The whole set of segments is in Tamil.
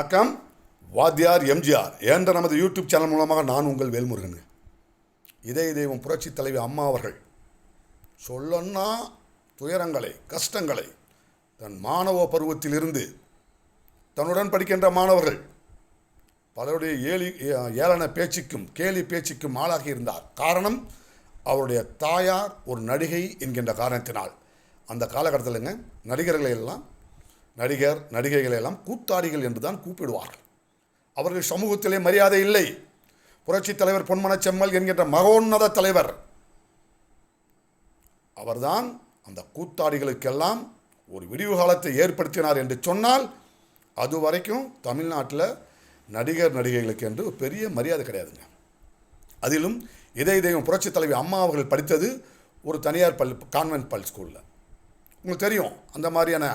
வணக்கம். வாத்தியார் எம்ஜிஆர். என்ற நமது யூடியூப் சேனல் மூலமாக நான் உங்கள் வேல்முருகன் இதய தெய்வம் புரட்சி தலைவி அம்மா அவர்கள். சொல்லன்னா துயரங்களை கஷ்டங்களை தன் மாணவ பருவத்திலிருந்து தன்னுடன் படிக்கின்ற மாணவர்கள் பலருடைய ஏலி ஏளன பேச்சுக்கும் கேலி பேச்சுக்கும் ஆளாகி இருந்தார். காரணம் அவருடைய தாயார் ஒரு நடிகை என்கின்ற காரணத்தினால். அந்த காலகட்டத்திலங்க நடிகர்களை எல்லாம் நடிகர் நடிகைகளை எல்லாம் கூத்தாடிகள் என்று தான் கூப்பிடுவார்கள். அவர்கள் சமூகத்திலே மரியாதை இல்லை. புரட்சித் தலைவர் பொன்மன செம்மல் என்கின்ற மகோன்னத தலைவர். அவர்தான் அந்த கூத்தாடிகளுக்கெல்லாம் ஒரு விடிவு காலத்தை ஏற்படுத்தினார் என்று சொன்னால் அது வரைக்கும் தமிழ்நாட்டில் நடிகர் நடிகைகளுக்கு என்று பெரிய மரியாதை கிடையாதுங்க. அதிலும் இதய தெய்வம் புரட்சித் தலைவி அம்மா அவர்கள் படித்தது ஒரு தனியார் பள்ளி கான்வென்ட் பள்ளி ஸ்கூலில். உங்களுக்கு தெரியும் அந்த மாதிரியான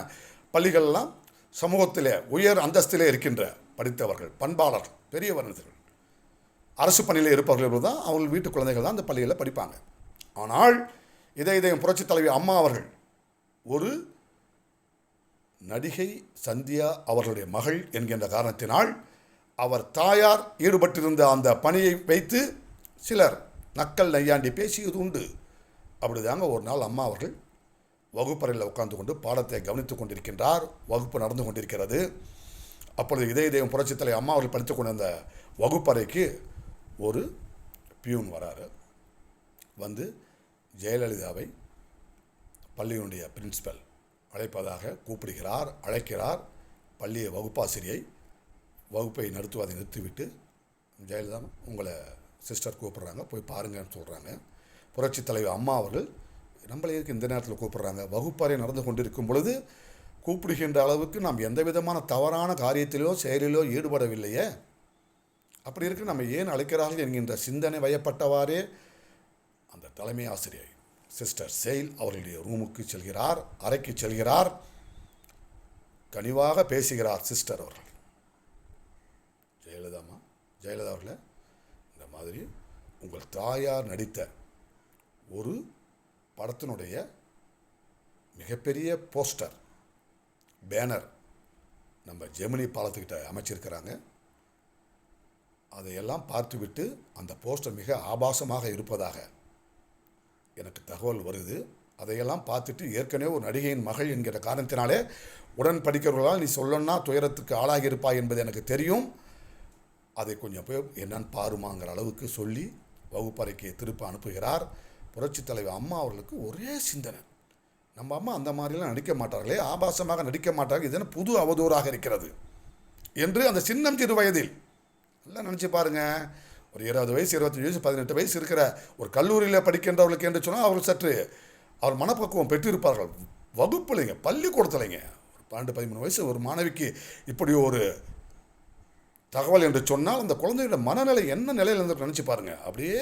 பள்ளிகள்லாம் சமூகத்திலே உயர் அந்தஸ்திலே இருக்கின்ற படித்தவர்கள் பண்பாளர் பெரிய வர்ணர்கள் அரசு பணியில் இருப்பவர்கள் தான் அவங்க வீட்டு குழந்தைகள் தான் அந்த பள்ளியில் படிப்பாங்க. ஆனால் இதை இதயம் புரட்சித் தலைவி அம்மா அவர்கள் ஒரு நடிகை சந்தியா அவர்களுடைய மகள் என்கின்ற காரணத்தினால் அவர் தாயார் ஈடுபட்டிருந்த அந்த பணியை வைத்து சிலர் நக்கல் நையாண்டி பேசியது உண்டு அப்படிதாங்க ஒரு நாள் அம்மா அவர்கள் வகுப்பறையில் உட்கார்ந்து கொண்டு பாடத்தை கவனித்துக் கொண்டிருக்கின்றார். வகுப்பு நடந்து கொண்டிருக்கிறது. அப்பொழுது இதய தெய்வம் புரட்சித்தலை அம்மா அவர்கள் படித்துக் கொண்ட வகுப்பறைக்கு ஒரு பியூன் வராரு. வந்து ஜெயலலிதாவை பள்ளியினுடைய பிரின்சிபல் அழைப்பதாக கூப்பிடுகிறார் அழைக்கிறார். பள்ளிய வகுப்பாசிரியை வகுப்பை நடத்துவதை நிறுத்திவிட்டு ஜெயலலிதா உங்களை சிஸ்டர் கூப்பிட்றாங்க போய் பாருங்கன்னு சொல்கிறாங்க புரட்சித் தலைவர் அம்மா அவர்கள் நம்மளே எதுக்கு இந்த நேரத்தில் கூப்பிட்றாங்க? வகுப்பறை நடந்து கொண்டிருக்கும் பொழுது கூப்பிடுகின்ற அளவுக்கு நாம் எந்த விதமான தவறான காரியத்திலோ செயலிலோ ஈடுபடவில்லையே? அப்படி இருக்கு நம்ம ஏன் அழைக்கிறார்கள் என்கின்ற சிந்தனை வயப்பட்டவாறே அந்த தலைமை ஆசிரியர் சிஸ்டர் செயல் அவர்களுடைய ரூமுக்கு செல்கிறார் அறைக்கு செல்கிறார். கனிவாக பேசுகிறார் சிஸ்டர் அவர்கள். ஜெயலலிதாமா ஜெயலலிதா அவர்களே இந்த மாதிரி உங்கள் தாயார் நடித்த ஒரு படத்தினுடைய மிகப்பெரிய போஸ்டர் பேனர் நம்ம ஜெமினி பாலத்துக்கிட்ட அமைச்சிருக்கிறாங்க. அதையெல்லாம் பார்த்துவிட்டு அந்த போஸ்டர் மிக ஆபாசமாக இருப்பதாக எனக்கு தகவல் வருது. அதையெல்லாம் பார்த்துட்டு ஏற்கனவே ஒரு நடிகையின் மகள் என்கிற காரணத்தினாலே உடன் படிக்கிறவர்களால் நீ சொல்லணும்னா துயரத்துக்கு ஆளாகி இருப்பாய் என்பது எனக்கு தெரியும். அதை கொஞ்சம் போய் என்னன்னு பாருமாங்கிற அளவுக்கு சொல்லி வகுப்பறைக்கு திருப்ப அனுப்புகிறார். புரட்சித் தலைவர் அம்மா அவர்களுக்கு ஒரே சிந்தனை. நம்ம அம்மா அந்த மாதிரிலாம் நடிக்க மாட்டார்களே ஆபாசமாக நடிக்க மாட்டார்கள் இதென புது அவதூறாக இருக்கிறது என்று அந்த சின்னம் சிறு வயதில். நல்லா நினச்சி பாருங்க. ஒரு இருபது வயசு இருபத்தஞ்சு வயசு பதினெட்டு வயசு இருக்கிற ஒரு கல்லூரியில் படிக்கின்றவர்களுக்கு என்று சொன்னால் அவர் சற்று அவர் மனப்பக்குவம் பெற்றிருப்பார்கள். வகுப்புலைங்க பள்ளிக்கூடத்துலைங்க. ஒரு பன்னெண்டு பதிமூணு வயசு ஒரு மாணவிக்கு இப்படி ஒரு தகவல் என்று சொன்னால் அந்த குழந்தையோட மனநிலை என்ன நிலையில் இருந்து நினச்சி பாருங்கள் அப்படியே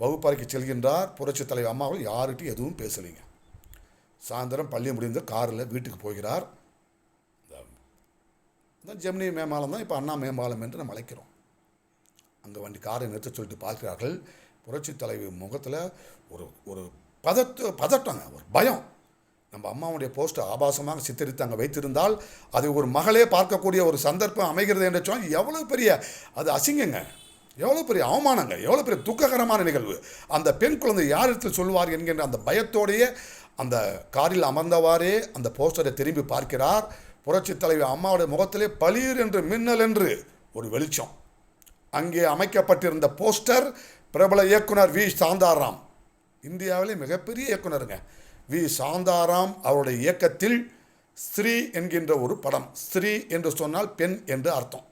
வகுப்பறைக்கு செல்கின்றார். புரட்சித் தலைவர் அம்மாவும் யார்கிட்டையும் எதுவும் பேசலைங்க. சாயந்தரம் பள்ளி முடிந்து காரில் வீட்டுக்கு போகிறார். இந்த ஜெமினி மேம்பாலம் தான் இப்போ அண்ணா மேம்பாலம் என்று நம்ம அழைக்கிறோம். அங்கே வண்டி காரை நிறுத்த சொல்லிட்டு பார்க்கிறார்கள். புரட்சி தலைவி முகத்தில் ஒரு ஒரு பதத்து பதட்டங்க ஒரு பயம். நம்ம அம்மாவுடைய போஸ்ட் ஆபாசமாக சித்தரித்து அங்கே வைத்திருந்தால் அது ஒரு மகளே பார்க்கக்கூடிய ஒரு சந்தர்ப்பம் அமைகிறது என்று சொன்னால் எவ்வளோ பெரிய அது அசிங்கங்க. எவ்வளோ பெரிய அவமானங்க. எவ்வளோ பெரிய துக்ககரமான நிகழ்வு. அந்த பெண் குழந்தை எடுத்து சொல்வார் என்கின்ற அந்த பயத்தோடையே அந்த காரில் அமர்ந்தவாறே அந்த போஸ்டரை திரும்பி பார்க்கிறார். புரட்சித் தலைவி அம்மாவுடைய முகத்திலே பளிர் என்று மின்னல் என்று ஒரு வெளிச்சம். அங்கே அமைக்கப்பட்டிருந்த போஸ்டர் பிரபல இயக்குனர் வி. சாந்தாராம். இந்தியாவிலே மிகப்பெரிய இயக்குனருங்க. வி. சாந்தாராம் அவருடைய இயக்கத்தில் ஸ்ரீ என்கின்ற ஒரு படம் ஸ்ரீ என்று சொன்னால் பெண் என்று அர்த்தம்.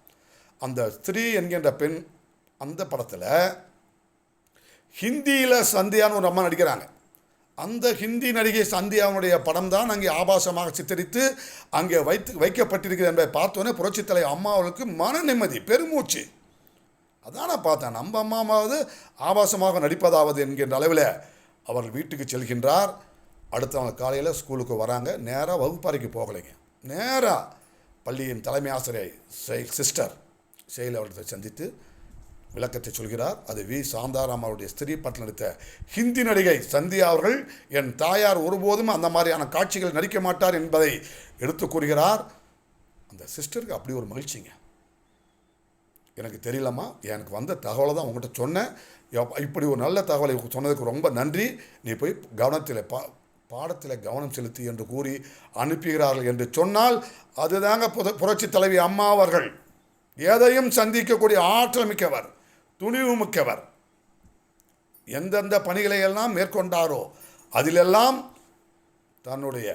அந்த ஸ்ரீ என்கின்ற பெண் அந்த படத்தில் ஹிந்தியில் சந்தியான்னு ஒரு அம்மா நடிக்கிறாங்க. அந்த ஹிந்தி நடிகை சந்தியாவுடைய படம் தான் அங்கே ஆபாசமாக சித்தரித்து அங்கே வைத்து வைக்கப்பட்டிருக்கிறது என்பதை பார்த்தோன்னே புரட்சித்தலை அம்மாவுக்கு மன நிம்மதி பெருமூச்சு. அதான் நான் பார்த்தேன். நம்ம அம்மாவது ஆபாசமாக நடிப்பதாவது என்கின்ற அளவில் அவர் வீட்டுக்கு செல்கின்றார். அடுத்த நாள் காலையில் ஸ்கூலுக்கு வராங்க நேராக வகுப்பறைக்கு போகலைங்க. நேராக பள்ளியின் தலைமை ஆசிரியர் செயல் சிஸ்டர் செயல் அவர்களை சந்தித்து விளக்கத்தை சொல்கிறார். அது வி. சாந்தாராம் அவருடைய ஸ்திரீ பட்டில் நடித்த ஹிந்தி நடிகை சந்தியா அவர்கள் என் தாயார் ஒருபோதும் அந்த மாதிரியான காட்சிகள் நடிக்க மாட்டார் என்பதை எடுத்து கூறுகிறார். அந்த சிஸ்டருக்கு அப்படி ஒரு மகிழ்ச்சிங்க. எனக்கு தெரியலம்மா எனக்கு வந்த தகவலை தான் உங்கள்கிட்ட சொன்னேன். இப்படி ஒரு நல்ல தகவலை சொன்னதுக்கு ரொம்ப நன்றி. நீ போய் கவனத்தில் பா பாடத்தில் கவனம் செலுத்தி என்று கூறி அனுப்புகிறார்கள் என்று சொன்னால் அதுதாங்க புத புரட்சி தலைவி அம்மா அவர்கள். எதையும் சந்திக்கக்கூடிய ஆற்றல் மிக்கவர் துணிவு மிக்கவர். எந்தெந்த பணிகளை எல்லாம் மேற்கொண்டாரோ அதிலெல்லாம் தன்னுடைய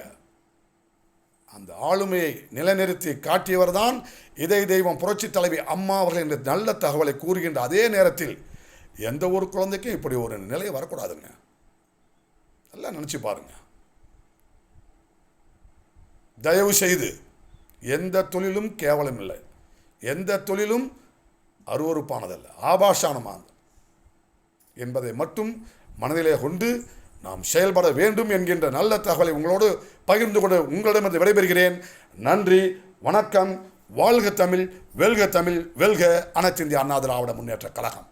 அந்த ஆளுமையை நிலைநிறுத்தி காட்டியவர்தான் இதை தெய்வம் புரட்சி தலைவி அம்மா அவர்கள் என்ற நல்ல தகவலை கூறுகின்ற அதே நேரத்தில் எந்த ஒரு குழந்தைக்கும் இப்படி ஒரு நிலை வரக்கூடாதுங்க. நல்லா நினச்சி பாருங்கள் தயவு செய்து எந்த தொழிலும் கேவலம் இல்லை எந்த தொழிலும் அருவறுப்பானதல்ல ஆபாஷானமானது என்பதை மட்டும் மனதிலே கொண்டு நாம் செயல்பட வேண்டும் என்கின்ற நல்ல தகவலை உங்களோடு பகிர்ந்து கொண்டு உங்களிடமிருந்து விடைபெறுகிறேன். நன்றி வணக்கம். வாழ்க தமிழ் வெல்க தமிழ் வெல்க அனைத்திந்திய அண்ணா திராவிட முன்னேற்ற கழகம்.